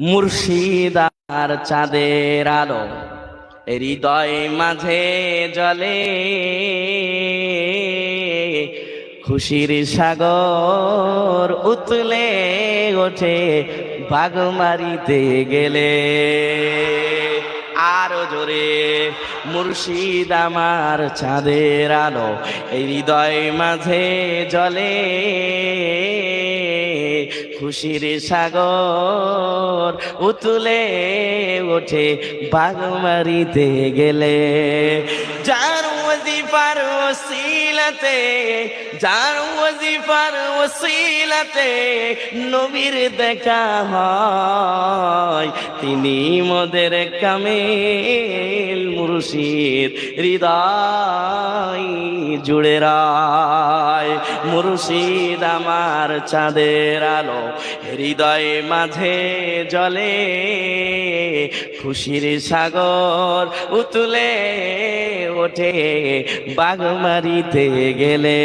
মুর্শিদার চাঁদের আলো, হৃদয় মাঝে জলে খুশির সাগর উতলে ওঠে বাগমারিতে গেলে। আরও জোরে মুর্শিদ আমার চাঁদের আলো, হৃদয় মাঝে জলে খুশির সাগর উতুলে ওঠে বাগমারিতে গেলে। যার ওজিফার ওসিলাতে যার ওজিফার ওসিলাতে নবীর দেখা হয় তিনি মোদের কামেল মুর্শিদ হৃদয় জুড়ে রায় মুর্শিদ আমার চাঁদের আলো হৃদয় মাঝে জলে খুশির সাগর উতুলে ওঠে বাগমারিতে গেলে।